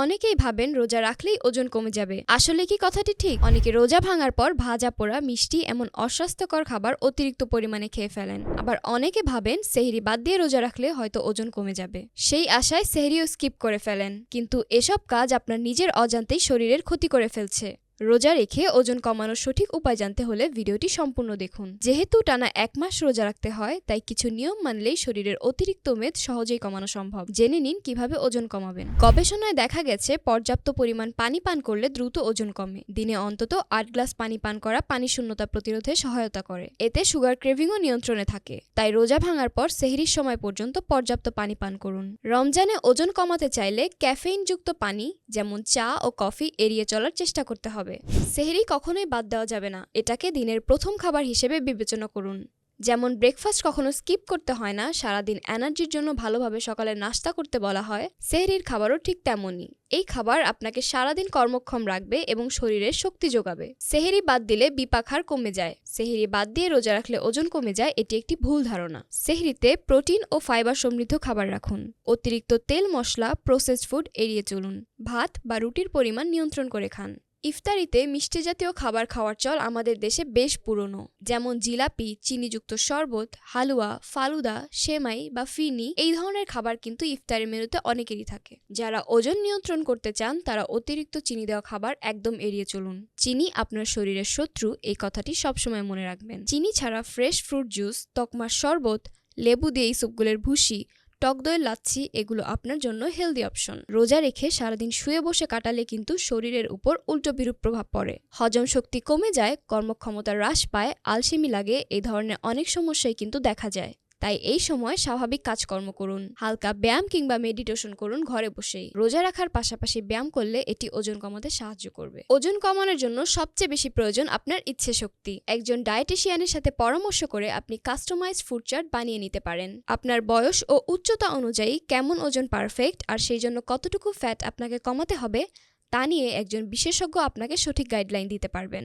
অনেকেই ভাবেন রোজা রাখলেই ওজন কমে যাবে। আসলে কি কথাটি ঠিক? অনেকে রোজা ভাঙার পর ভাজা পোড়া, মিষ্টি, এমন অস্বাস্থ্যকর খাবার অতিরিক্ত পরিমাণে খেয়ে ফেলেন। আবার অনেকে ভাবেন সেহরি বাদ দিয়ে রোজা রাখলে হয়তো ওজন কমে যাবে। সেই আশায় সেহরিও স্কিপ করে ফেলেন। কিন্তু এসব কাজ আপনার নিজের অজান্তেই শরীরের ক্ষতি করে ফেলছে। রোজা রেখে ওজন কমানোর সঠিক উপায় জানতে হলে ভিডিওটি সম্পূর্ণ দেখুন। যেহেতু টানা এক মাস রোজা রাখতে হয়, তাই কিছু নিয়ম মানলেই শরীরের অতিরিক্ত মেদ সহজেই কমানো সম্ভব। জেনে নিন কীভাবে ওজন কমাবেন। গবেষণায় দেখা গেছে, পর্যাপ্ত পরিমাণ পানি পান করলে দ্রুত ওজন কমে। দিনে অন্তত আট গ্লাস পানি পান করা পানি শূন্যতা প্রতিরোধে সহায়তা করে। এতে সুগার ক্রেভিংও নিয়ন্ত্রণে থাকে। তাই রোজা ভাঙার পর সেহরির সময় পর্যন্ত পর্যাপ্ত পানি পান করুন। রমজানে ওজন কমাতে চাইলে ক্যাফেইনযুক্ত পানি, যেমন চা ও কফি, এড়িয়ে চলার চেষ্টা করতে হবে। সেহরি কখনোই বাদ দেওয়া যাবে না। এটাকে দিনের প্রথম খাবার হিসেবে বিবেচনা করুন। যেমন ব্রেকফাস্ট কখনো স্কিপ করতে হয় না, সারাদিন এনার্জির জন্য ভালোভাবে সকালে নাস্তা করতে বলা হয়। সেহরির খাবারও ঠিক তেমনই। এই খাবার আপনাকে সারাদিন কর্মক্ষম রাখবে এবং শরীরে শক্তি যোগাবে। সেহেরি বাদ দিলে বিপাখার কমে যায়। সেহেরি বাদ দিয়ে রোজা রাখলে ওজন কমে যায়, এটি একটি ভুল ধারণা। সেহরিতে প্রোটিন ও ফাইবার সমৃদ্ধ খাবার রাখুন। অতিরিক্ত তেল, মশলা প্রসেসড ফুড এড়িয়ে চলুন। ভাত বা রুটির পরিমাণ নিয়ন্ত্রণ করে খান। ইফতারিতে মিষ্টি জাতীয় খাবার খাওয়ার চল আমাদের দেশে বেশ পুরনো, যেমন জিলাপি, চিনিযুক্ত শরবত, হালুয়া, ফালুদা, সেমাই বা ফিনি, এই ধরনের খাবার কিন্তু ইফতারের মেনুতে অনেকেরই থাকে। যারা ওজন নিয়ন্ত্রণ করতে চান, তারা অতিরিক্ত চিনি দেওয়া খাবার একদম এড়িয়ে চলুন। চিনি আপনার শরীরের শত্রু, এই কথাটি সবসময় মনে রাখবেন। চিনি ছাড়া ফ্রেশ ফ্রুট জুস তকমার শরবত, লেবু দিয়ে এই সুপগুলের ভুসি টক দই, লাচ্ছি, এগুলো আপনার জন্য হেলদি অপশন রোজা রেখে সারাদিন শুয়ে বসে কাটালে কিন্তু শরীরের উপর উল্টো বিরূপ প্রভাব পড়ে। হজম শক্তি কমে যায় কর্মক্ষমতা হ্রাস পায়, আলসেমি লাগে এই ধরনের অনেক সমস্যাই কিন্তু দেখা যায়। তাই এই সময় স্বাভাবিক কাজকর্ম করুন। হালকা ব্যায়াম কিংবা মেডিটেশন করুন ঘরে বসেই। রোজা রাখার পাশাপাশি ব্যায়াম করলে এটি ওজন কমাতে সাহায্য করবে। ওজন কমানোর জন্য সবচেয়ে বেশি প্রয়োজন আপনার ইচ্ছে শক্তি একজন ডায়েটিশিয়ানের সাথে পরামর্শ করে আপনি কাস্টমাইজ ফুড চার্ট বানিয়ে নিতে পারেন। আপনার বয়স ও উচ্চতা অনুযায়ী কেমন ওজন পারফেক্ট আর সেই জন্য কতটুকু ফ্যাট আপনাকে কমাতে হবে তা নিয়ে একজন বিশেষজ্ঞ আপনাকে সঠিক গাইডলাইন দিতে পারবেন।